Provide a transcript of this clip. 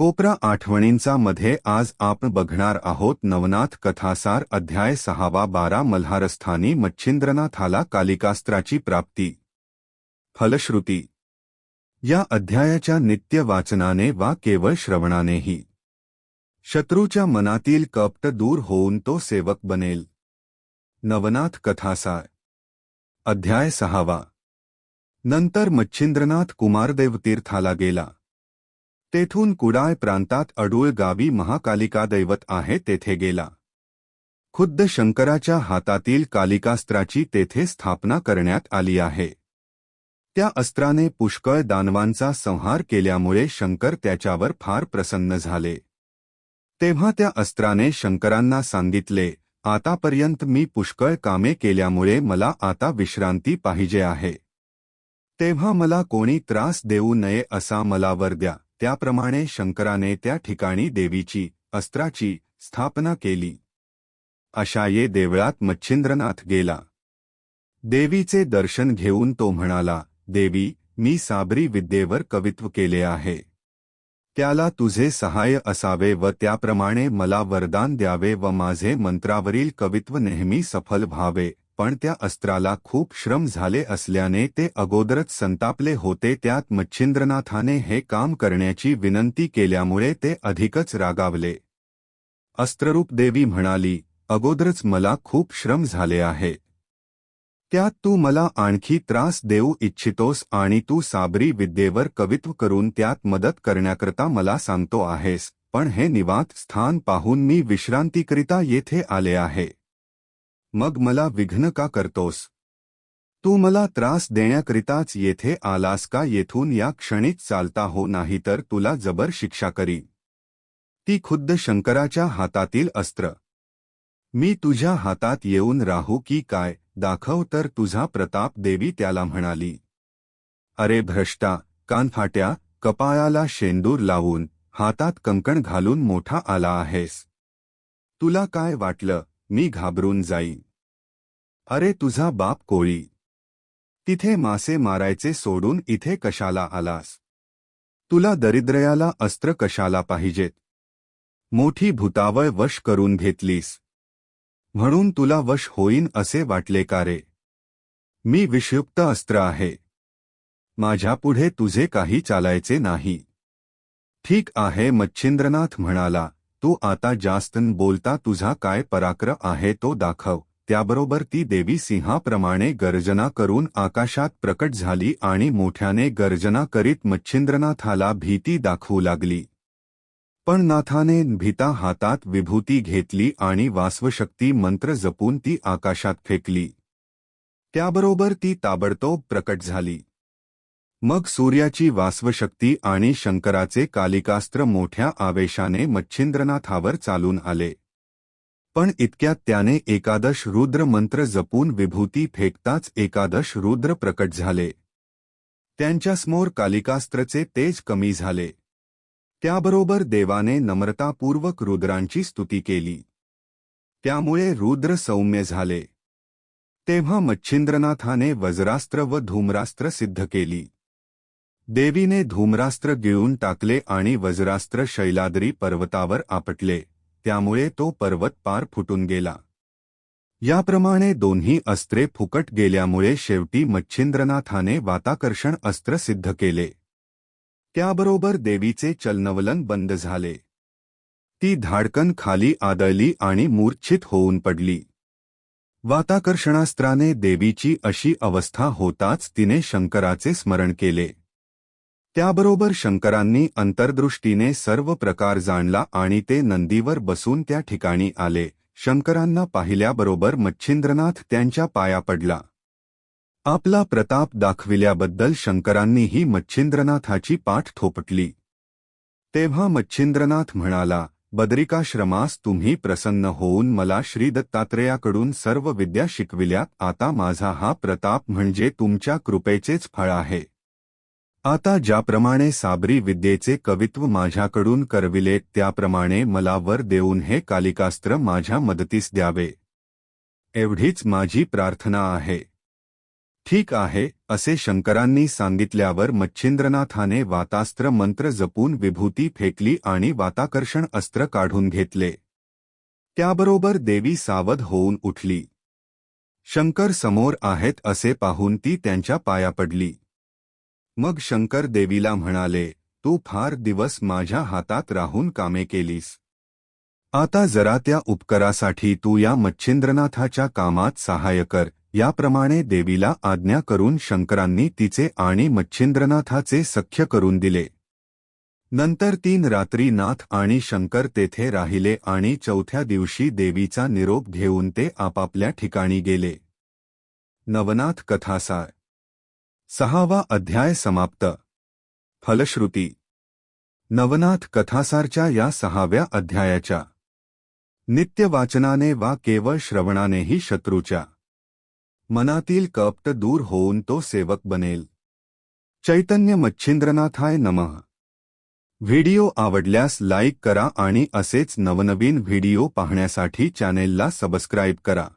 कोपरा आठवणींचा मध्ये आज आपण बघणार आहोत नवनाथ कथासार अध्याय सहावा बारा मल्हारस्थानी मच्छिंद्रनाथाला कालिकास्त्राची प्राप्ती. फलश्रुती. या अध्यायाच्या नित्य वाचनाने वा केवळ श्रवणानेही. शत्रूच्या मनातील कपट दूर होऊन तो सेवक बनेल. नवनाथ कथासार. अध्याय सहावा. नंतर मच्छिंद्रनाथ कुमारदेव तीर्थाला गेला. तेथून कुडाळ प्रांतात अडूळ गावी महाकालिका दैवत आहे तेथे गेला. खुद्द शंकराच्या हातातील कालिकास्त्राची तेथे स्थापना करण्यात आली आहे. त्या अस्त्राने पुष्कळ दानवांचा संहार केल्यामुळे शंकर त्याच्यावर फार प्रसन्न झाले. तेव्हा त्या अस्त्राने शंकरांना सांगितले आतापर्यंत मी पुष्कळ कामे केल्यामुळे मला आता विश्रांती पाहिजे आहे. तेव्हा मला कोणी त्रास देऊ नये असा मला वर द्या. त्याप्रमाणे शंकराने त्या ठिकाणी देवीची अस्त्राची स्थापना केली. अशा ये देवळात मच्छिंद्रनाथ गेला. देवीचे दर्शन घेऊन तो म्हणाला देवी मी साबरी विद्येवर कवित्व केले आहे. त्याला तुझे सहाय्य असावे व त्याप्रमाणे मला वरदान द्यावे व माझे मंत्रावरील कवित्व नेहमी सफल व्हावे. पण त्या अस्त्राला खूप श्रम झाले असल्याने ते अगोदरच संतापले होते. त्यात मच्छिंद्रनाथाने हे काम करण्याची विनंती केल्यामुळे ते अधिकच रागावले. अस्त्ररूप देवी म्हणाली अगोदरच मला खूप श्रम झाले आहे. त्यात तू मला आणखी त्रास देऊ इच्छितोस आणि तू साबरी विद्येवर कवित्व करून त्यात मदत करण्याकरता मला सांगतो आहेस पण हे निवात स्थान पाहून मी विश्रांतीकरिता येथे आले आहे. मग मला विघ्न का करतोस? तू मला त्रास देण्याकरिताच येथे आलास का? येथून या क्षणीच चालता हो नाही तर तुला जबर शिक्षा करी. ती खुद्द शंकराच्या हातातील अस्त्र. मी तुझ्या हातात येऊन राहू की काय? दाखव तर तुझा प्रताप देवी त्याला म्हणाली. अरे भ्रष्टा कानफाट्या कपाळाला शेंदूर लावून हातात कंकण घालून मोठा आला आहेस. तुला काय वाटलं? मी घाबरून जाई अरे तुझा बाप कोळी. तिथे मासे मारायचे सोडून इथे कशाला आलास? तुला दरिद्रयाला अस्त्र कशाला पाहिजेत? मोठी भूतावळ वश करून घेतलीस. म्हणून तुला वश होईन असे वाटले का रे? मी विषयुक्त अस्त्र आहे. माझ्यापुढे तुझे काही चालायचे नाही. ठीक आहे मच्छिंद्रनाथ म्हणाला. तू आता जास्त बोलता तुझा काय पराक्रम आहे तो दाखव. त्याबरोबर ती देवी सिंहाप्रमाणे गर्जना करून आकाशात प्रकट झाली आणि मोठ्याने गर्जना करीत मच्छिंद्रनाथाला भीती दाखवू लागली. पण नाथाने भीता हातात विभूती घेतली आणि वास्वशक्ती मंत्र जपून ती आकाशात फेकली. त्याबरोबर ती ताबडतोब प्रकट झाली. मग सूर्याची वास्वशक्ती आणि शंकराचे कालिकास्त्र मोठ्या आवेशाने मच्छिंद्रनाथावर चालून आले. पण इतक्यात त्याने एकादश रुद्र मंत्र जपून विभूती फेकताच एकादश रुद्र प्रकट झाले. त्यांच्यासमोर कालिकास्त्रचे तेज कमी झाले. त्याबरोबर देवाने नम्रतापूर्वक रुद्रांची स्तुती केली. त्यामुळे रुद्र सौम्य झाले. तेव्हा मच्छिंद्रनाथाने वज्रास्त्र व धूम्रास्त्र सिद्ध केली. देवीने धूम्रास्त्र गिळून टाकले आणि वज्रास्त्र शैलाद्री पर्वतावर आपटले त्यामुळे तो पर्वत पार फुटून गेला. याप्रमाणे दोन्ही अस्त्रे फुकट गेल्यामुळे शेवटी मच्छिंद्रनाथाने वाताकर्षण अस्त्र सिद्ध केले. त्याबरोबर देवीचे चलनवलन बंद झाले. ती धाडकन खाली आदळली आणि मूर्छित होऊन पडली. वाताकर्षणास्त्राने देवीची अशी अवस्था होताच तिने शंकराचे स्मरण केले. त्याबरोबर शंकरांनी अंतर्दृष्टीने सर्व प्रकार जाणला आणि ते नंदीवर बसून त्या ठिकाणी आले. शंकरांना पाहिल्याबरोबर मच्छिंद्रनाथ त्यांच्या पाया पडला. आपला प्रताप दाखविल्याबद्दल शंकरांनीही मच्छिंद्रनाथाची पाठ थोपटली. तेव्हा मच्छिंद्रनाथ म्हणाला बदरिकाश्रमास तुम्ही प्रसन्न होऊन मला श्री दत्तात्रेयाकडून सर्व विद्या शिकविल्यात आता माझा हा प्रताप म्हणजे तुमच्या कृपेचेच फळ आहे. आता ज्याप्रमाणे साबरी विद्येचे कवित्व माझ्याकडून करविले त्याप्रमाणे मला वर देऊन हे कालिकास्त्र माझ्या मदतीस द्यावे. एवढीच माझी प्रार्थना आहे. ठीक आहे असे शंकरांनी सांगितल्यावर मच्छिंद्रनाथाने वातास्त्र मंत्र जपून विभूती फेकली आणि वाताकर्षण अस्त्र काढून घेतले. त्याबरोबर देवी सावध होऊन उठली. शंकर समोर आहेत असे पाहून ती त्यांच्या पाया पडली. मग शंकर देवीला म्हणाले तू फार दिवस माझ्या हातात राहून कामे केलीस. आता जरा त्या उपकारासाठी तू या मच्छिंद्रनाथाच्या कामात सहाय्य कर. याप्रमाणे देवीला आज्ञा करून शंकरांनी तिचे आणि मच्छिंद्रनाथाचे सख्य करून दिले. नंतर तीन रात्री नाथ आणि शंकर तेथे राहिले आणि चौथ्या दिवशी देवीचा निरोप घेऊन ते आपापल्या ठिकाणी गेले. नवनाथ कथासार सहावा अध्याय समाप्त. फलश्रुती. नवनाथ कथासारच्या या सहाव्या अध्यायाच्या. नित्य वाचनाने वा केवळ श्रवणानेही शत्रूच्या. मनातील कपट दूर होऊन तो सेवक बनेल. चैतन्य मच्छिंद्रनाथाय नमः. व्हिडिओ आवडल्यास लाईक करा आणि असेच नवनवीन व्हिडिओ पाहण्यासाठी चॅनेलला सबस्क्राईब करा.